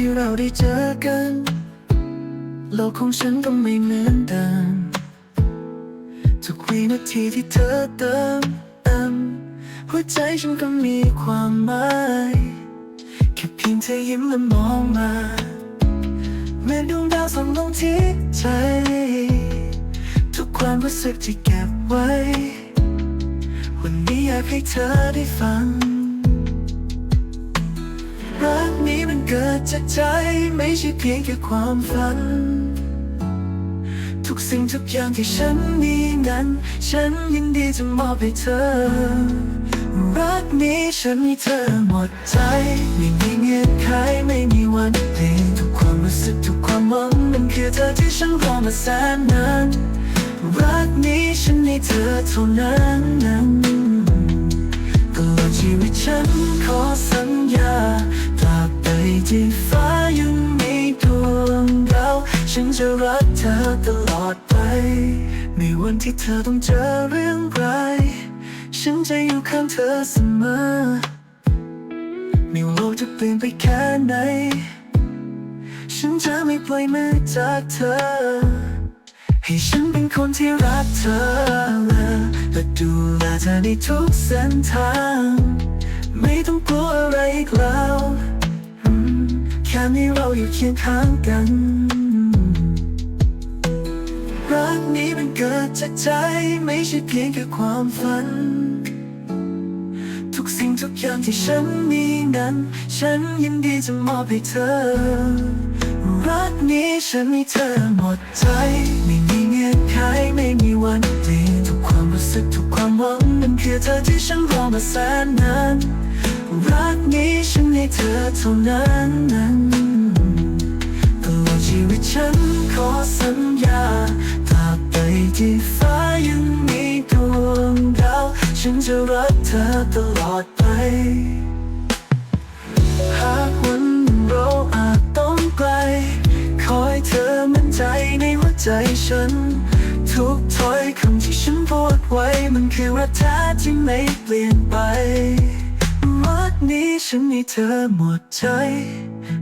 ที่เราได้เจอกัน โลกของฉันก็ไม่เหมือนเดิมทุกวินาทีที่เธอเติมเต็มหัวใจฉันก็มีความหมายแค่เพียงเธอยิ้มและมองมาเหมือนดวงดาวส่องลงที่ใจ ทุกความรู้สึกที่เก็บไว้ วันนี้อยากให้เธอได้ฟัง รักนี้มันเกิดจากใจไม่ใช่เพียงแค่ความฝัน ทุกสิ่งทุกอย่างที่ฉันมีนั้น ฉันยินดีจะมอบให้เธอ รักนี้ฉันมีเธอหมดใจ ไม่มีเงื่อนไขไม่มีวันเปลี่ยนทุกความรู้สึกทุกความหวังมันคือเธอที่ฉันรอมาแสนนานรักนี้ฉันให้เธอเท่านั้น จะรักเธอตลอดไป ในวันที่เธอต้องเจอเรื่องร้ายฉันจะอยู่ข้างเธอเสมอไม่ว่าโลกจะเปลี่ยนไปแค่ไหน ฉันจะไม่ปล่อยมือจากเธอ ให้ฉันเป็นคนที่รักเธอและและดูแลเธอในทุกเส้นทาง ไม่ต้องกลัวอะไรอีกแล้ว แค่มีเราอยู่เคียงข้างกัน รักนี้มันเกิดจากใจไม่ใช่เพียงแค่ความฝัน ทุกสิ่งทุกอย่างที่ฉันมีนั้น ฉันยินดีจะมอบให้เธอ รักนี้ฉันมีเธอหมดใจ ไม่มีเงื่อนไขไม่มีวันเปลี่ยนทุกความรู้สึกทุกความหวังมันคือเธอที่ฉันรอมาแสนนานรักนี้ฉันให้เธอเท่านั้นนั้น ฉันจะรักเธอตลอดไป หากวันเราอาจต้องไกลขอให้เธอมั่นใจในหัวใจฉัน ทุกถ้อยคำที่ฉันพูดไว้ มันคือรักแท้ที่ไม่เปลี่ยนไปรักนี้ฉันมีเธอหมดใจ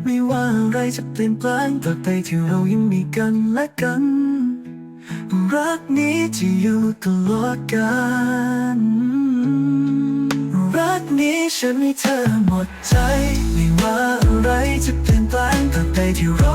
ไม่ว่าอะไรจะเปลี่ยนแปลงตราบใดที่เรายังมีกันและกันรักนี้จะอยู่ตลอดกาลรัน ฉันให้เธอหมดใจ ไม่ว่าอะไรจะเปลี่ยนแปลงตราบใดที่เรา